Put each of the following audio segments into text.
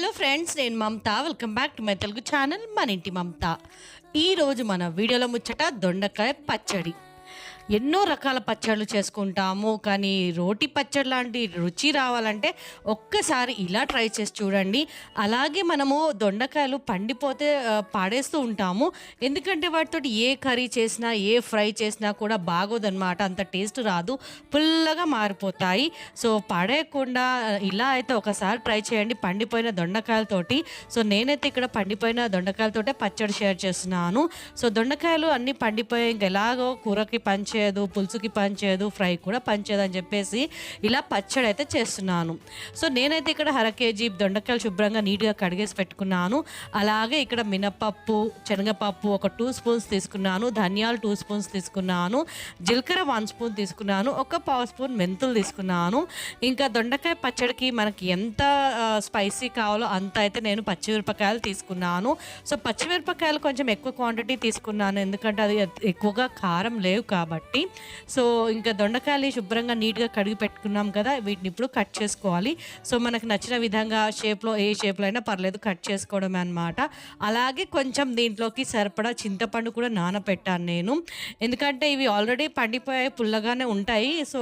Hello friends నేను Mamata. Welcome back to my Telugu channel మన ఇంటి మమత ఈరోజు మన వీడియోలో ముచ్చట దొండకాయ పచ్చడి. ఎన్నో రకాల పచ్చళ్ళు చేసుకుంటాము కానీ రోటి పచ్చడి లాంటి రుచి రావాలంటే ఒక్కసారి ఇలా ట్రై చేసి చూడండి. అలాగే మనము దొండకాయలు పండిపోతే పాడేస్తూ ఉంటాము. ఎందుకంటే వాటితో ఏ కర్రీ చేసినా ఏ ఫ్రై చేసినా కూడా బాగోదన్నమాట. అంత టేస్ట్ రాదు. పుల్లగా మారిపోతాయి. సో పడేయకుండా ఇలా అయితే ఒకసారి ట్రై చేయండి పండిపోయిన దొండకాయలతోటి. సో నేనైతే ఇక్కడ పండిపోయిన దొండకాయలతోటే పచ్చడి షేర్ చేస్తున్నాను. సో దొండకాయలు అన్నీ పండిపోయి ఇంక ఎలాగో కూరకి పనిచేయదు పులుసుకి పనిచేయదు ఫ్రై కూడా పనిచేయదు అని చెప్పేసి ఇలా పచ్చడి అయితే చేస్తున్నాను. సో నేనైతే ఇక్కడ అర కేజీ దొండకాయలు శుభ్రంగా నీట్గా కడిగేసి పెట్టుకున్నాను. అలాగే ఇక్కడ మినపప్పు శనగపప్పు ఒక టూ స్పూన్స్ తీసుకున్నాను ధనియాలు టూ స్పూన్స్ తీసుకున్నాను జీలకర్ర వన్ స్పూన్ తీసుకున్నాను ఒక పావు స్పూన్ మెంతులు తీసుకున్నాను. ఇంకా దొండకాయ పచ్చడికి మనకి ఎంత స్పైసీ కావాలో అంత అయితే నేను పచ్చిమిరపకాయలు తీసుకున్నాను. సో పచ్చిమిరపకాయలు కొంచెం ఎక్కువ క్వాంటిటీ తీసుకున్నాను. ఎందుకంటే అది ఎక్కువగా కారం లేవు కాబట్టి. సో ఇంకా దొండకాయలు శుభ్రంగా నీట్గా కడిగి పెట్టుకున్నాం కదా వీటిని ఇప్పుడు కట్ చేసుకోవాలి. సో మనకు నచ్చిన విధంగా షేప్లో ఏ షేప్లో అయినా పర్లేదు కట్ చేసుకోవడమే అనమాట అలాగే కొంచెం దీంట్లోకి సరిపడా చింతపండు కూడా నానబెట్టాను నేను. ఎందుకంటే ఇవి ఆల్రెడీ పండిపోయాయి పుల్లగానే ఉంటాయి. సో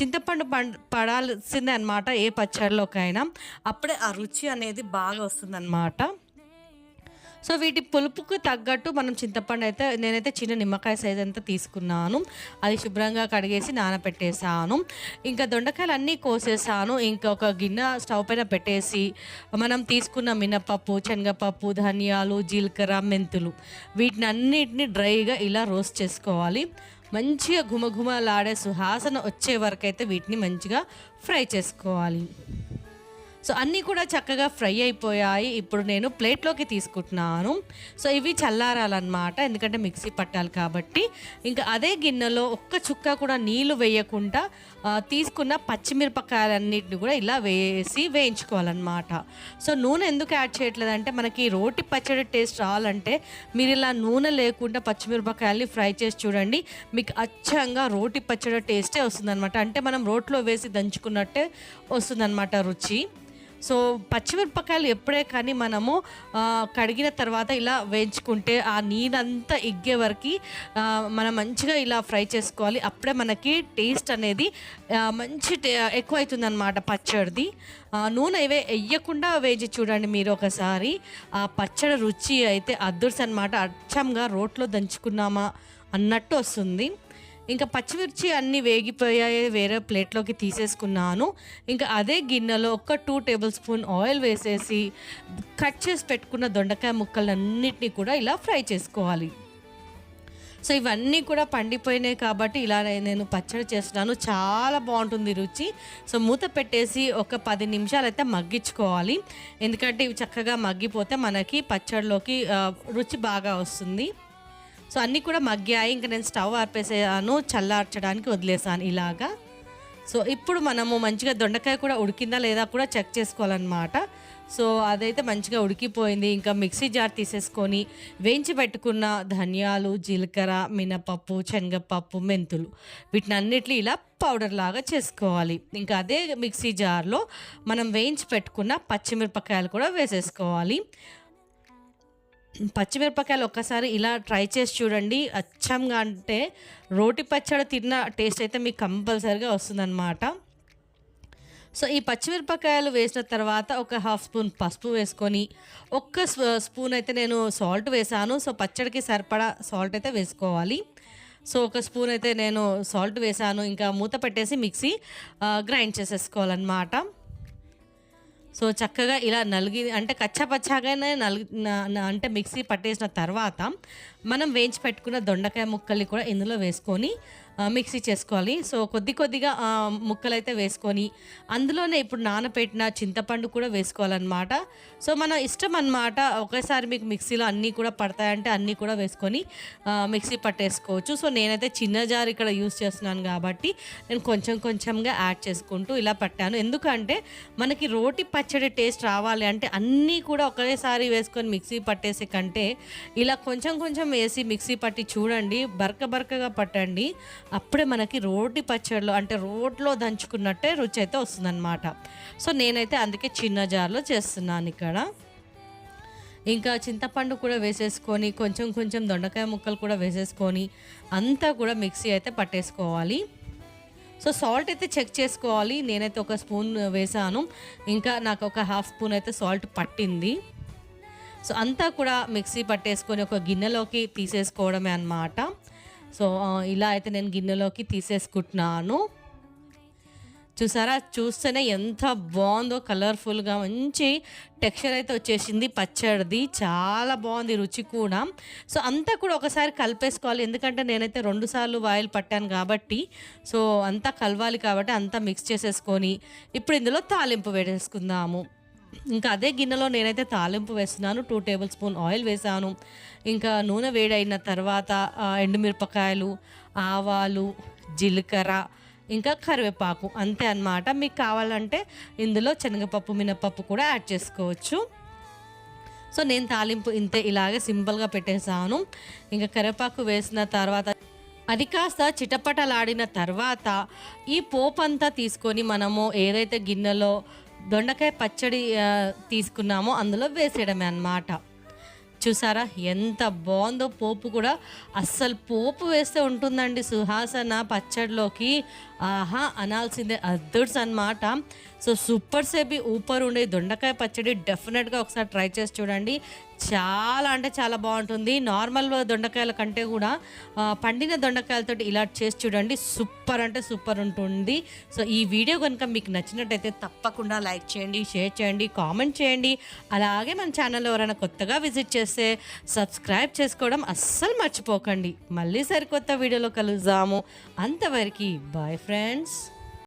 చింతపండు పడాల్సిందే అనమాట ఏ పచ్చడిలోకైనా అప్పుడే ఆ రుచి అనేది బాగా వస్తుందన్నమాట. సో వీటి పులుపుకు తగ్గట్టు మనం చింతపండు అయితే నేనైతే చిన్న నిమ్మకాయ సైజ్ అంతా తీసుకున్నాను. అది శుభ్రంగా కడిగేసి నానబెట్టేసాను ఇంకా దొండకాయలు అన్నీ కోసేసాను ఇంకా ఒక గిన్నె స్టవ్ పైన పెట్టేసి మనం తీసుకున్న మినపప్పు శనగపప్పు ధనియాలు జీలకర్ర మెంతులు వీటిని అన్నిటిని డ్రైగా ఇలా రోస్ట్ చేసుకోవాలి. మంచిగా ఘుమఘుమలాడే సుహాసన వచ్చే వరకు అయితే వీటిని మంచిగా ఫ్రై చేసుకోవాలి. సో అన్నీ కూడా చక్కగా ఫ్రై అయిపోయాయి. ఇప్పుడు నేను ప్లేట్లోకి తీసుకుంటున్నాను. సో ఇవి చల్లారాలన్నమాట. ఎందుకంటే మిక్సీ పట్టాలి కాబట్టి. ఇంకా అదే గిన్నెలో ఒక్క చుక్క కూడా నీళ్ళు వేయకుండా తీసుకున్న పచ్చిమిరపకాయలన్నిటిని కూడా ఇలా వేసి వేయించుకోవాలన్నమాట. సో నూనె ఎందుకు యాడ్ చేయట్లేదంటే మనకి రోటి పచ్చడి టేస్ట్ రావాలంటే మీరు ఇలా నూనె లేకుండా పచ్చిమిరపకాయల్ని ఫ్రై చేసి చూడండి. మీకు అచ్చంగా రోటి పచ్చడి టేస్టే వస్తుందన్నమాట. అంటే మనం రోట్లో వేసి దంచుకున్నట్టే వస్తుందన్నమాట రుచి. సో పచ్చిమిరపకాయలు ఎప్పుడే కానీ మనము కడిగిన తర్వాత ఇలా వేయించుకుంటే ఆ నీరంతా ఇగ్గే వరకు మనం మంచిగా ఇలా ఫ్రై చేసుకోవాలి. అప్పుడే మనకి టేస్ట్ అనేది మంచి టే ఎక్కువ అవుతుంది అనమాట పచ్చడిది నూనె ఇవే వేయకుండా వేచి చూడండి మీరు ఒకసారి. ఆ పచ్చడి రుచి అయితే అద్దుర్స్ అనమాట అచ్చంగా రోట్లో దంచుకున్నామా అన్నట్టు వస్తుంది. ఇంకా పచ్చిమిర్చి అన్నీ వేగిపోయాయి వేరే ప్లేట్లోకి తీసేసుకున్నాను. ఇంకా అదే గిన్నెలో ఒక టూ టేబుల్ స్పూన్ ఆయిల్ వేసేసి కట్ చేసి పెట్టుకున్న దొండకాయ ముక్కలన్నిటినీ కూడా ఇలా ఫ్రై చేసుకోవాలి. సో ఇవన్నీ కూడా పండిపోయినాయి కాబట్టి ఇలా నేను పచ్చడి చేస్తున్నాను. చాలా బాగుంటుంది రుచి. సో మూత పెట్టేసి ఒక పది నిమిషాలు అయితే మగ్గించుకోవాలి. ఎందుకంటే ఇవి చక్కగా మగ్గిపోతే మనకి పచ్చడిలోకి రుచి బాగా వస్తుంది. సో అన్నీ కూడా మగ్గాయి. ఇంకా నేను స్టవ్ ఆర్పేసాను చల్లార్చడానికి వదిలేసాను ఇలాగా. సో ఇప్పుడు మనము మంచిగా దొండకాయ కూడా ఉడికిందా లేదా కూడా చెక్ చేసుకోవాలన్నమాట. సో అదైతే మంచిగా ఉడికిపోయింది. ఇంకా మిక్సీ జార్ తీసేసుకొని వేయించి పెట్టుకున్న ధనియాలు జీలకర్ర మినపప్పు శనగపప్పు మెంతులు వీటిని అన్నిటిని ఇలా పౌడర్ లాగా చేసుకోవాలి. ఇంకా అదే మిక్సీ జార్లో మనం వేయించి పెట్టుకున్న పచ్చిమిరపకాయలు కూడా వేసేసుకోవాలి. పచ్చిమిరపకాయలు ఒక్కసారి ఇలా ట్రై చేసి చూడండి. అచ్చంగా అంటే రోటి పచ్చడి తిన్న టేస్ట్ అయితే మీకు కంపల్సరిగా వస్తుందన్నమాట. సో ఈ పచ్చిమిరపకాయలు వేసిన తర్వాత ఒక హాఫ్ స్పూన్ పసుపు వేసుకొని ఒక్క స్పూన్ అయితే నేను సాల్ట్ వేసాను. సో పచ్చడికి సరిపడా సాల్ట్ అయితే వేసుకోవాలి. సో ఒక స్పూన్ అయితే నేను సాల్ట్ వేసాను. ఇంకా మూత పెట్టేసి మిక్సీ గ్రైండ్ చేసేసుకోవాలన్నమాట. సో చక్కగా ఇలా నలిగి అంటే కచ్చాపచ్చాగానే నలిగి అంటే మిక్సీ పట్టేసిన తర్వాత మనం వేయించి పెట్టుకున్న దొండకాయ ముక్కల్ని కూడా ఇందులో వేసుకొని మిక్సీ చేసుకోవాలి. సో కొద్ది కొద్దిగా ముక్కలు ముక్కలైతే వేసుకొని అందులోనే ఇప్పుడు నానబెట్టిన చింతపండు కూడా వేసుకోవాలన్నమాట. సో మన ఇష్టం అన్నమాట ఒకేసారి మీకు మిక్సీలో అన్నీ కూడా పడతాయంటే అన్నీ కూడా వేసుకొని మిక్సీ పట్టేసుకోవచ్చు. సో నేనైతే చిన్న జార్ ఇక్కడ యూస్ చేస్తున్నాను కాబట్టి నేను కొంచెం కొంచెంగా యాడ్ చేసుకుంటూ ఇలా పట్టాను. ఎందుకంటే మనకి రోటి పచ్చడి టేస్ట్ రావాలి అంటే అన్నీ కూడా ఒకేసారి వేసుకొని మిక్సీ పట్టేసే కంటే ఇలా కొంచెం కొంచెం వేసి మిక్సీ పట్టి చూడండి బరక బరకగా పట్టండి అప్పుడే మనకి రోటి పచ్చడిలో అంటే రోట్లో దంచుకున్నట్టే రుచి అయితే వస్తుందన్నమాట. సో నేనైతే అందుకే చిన్న జార్లో చేస్తున్నాను ఇక్కడ. ఇంకా చింతపండు కూడా వేసేసుకొని కొంచెం కొంచెం దొండకాయ ముక్కలు కూడా వేసేసుకొని అంతా కూడా మిక్సీ అయితే పట్టేసుకోవాలి. సో సాల్ట్ అయితే చెక్ చేసుకోవాలి. నేనైతే ఒక స్పూన్ వేసాను ఇంకా నాకు ఒక హాఫ్ స్పూన్ అయితే సాల్ట్ పట్టింది. సో అంతా కూడా మిక్సీ పట్టేసుకొని ఒక గిన్నెలోకి తీసేసుకోవడమే అన్నమాట. సో ఇలా అయితే నేను గిన్నెలోకి తీసేసుకుంటున్నాను. చూసారా? చూస్తేనే ఎంత బాగుందో కలర్ఫుల్గా మంచి టెక్స్చర్ అయితే వచ్చేసింది. పచ్చడిది చాలా బాగుంది రుచి కూడా. సో అంతా కూడా ఒకసారి కలిపేసుకోవాలి. ఎందుకంటే నేనైతే రెండు సార్లు ఆయిల్ పట్టాను కాబట్టి సో అంతా కలవాలి కాబట్టి అంతా మిక్స్ చేసేసుకొని ఇప్పుడు ఇందులో తాలింపు వేసేసుకుందాము ఇంకా అదే గిన్నెలో నేనైతే తాలింపు వేస్తున్నాను. టూ టేబుల్ స్పూన్ ఆయిల్ వేసాను. ఇంకా నూనె వేడైన తర్వాత ఎండుమిరపకాయలు ఆవాలు జీలకర్ర ఇంకా కరివేపాకు అంతే అన్నమాట. మీకు కావాలంటే ఇందులో శనగపప్పు మినపప్పు కూడా యాడ్ చేసుకోవచ్చు. సో నేను తాలింపు ఇంతే ఇలాగే సింపుల్గా పెట్టేసాను ఇంకా కరివేపాకు వేసిన తర్వాత అది కాస్త చిటపటలాడిన తర్వాత ఈ పోపు అంతా తీసుకొని మనము ఏదైతే గిన్నెలో దొండకాయ పచ్చడి తీసుకున్నామో అందులో వేసేయడమే అన్నమాట. చూసారా? ఎంత బాగుందో పోపు కూడా. అస్సలు పోపు వేస్తే ఉంటుందండి సుహాసన పచ్చడిలోకి. ఆహా అనాల్సిందే అద్దుడ్స్ అన్నమాట. సో సూపర్ సేపి ఊపర్ ఉండే దొండకాయ పచ్చడి డెఫినెట్గా ఒకసారి ట్రై చేసి చూడండి. చాలా అంటే చాలా బాగుంటుంది. నార్మల్ దొండకాయల కంటే కూడా పండిన దొండకాయలతో ఇలా చేసి చూడండి. సూపర్ అంటే సూపర్ ఉంటుంది. సో ఈ వీడియో కనుక మీకు నచ్చినట్టయితే తప్పకుండా లైక్ చేయండి షేర్ చేయండి కామెంట్ చేయండి. అలాగే మన ఛానల్ ఎవరైనా కొత్తగా విజిట్ చేస్తే సబ్స్క్రైబ్ చేసుకోవడం అస్సలు మర్చిపోకండి. మళ్ళీ సరికొత్త వీడియోలో కలుద్దాము. అంతవరకు బాయ్ ఫ్రెండ్స్.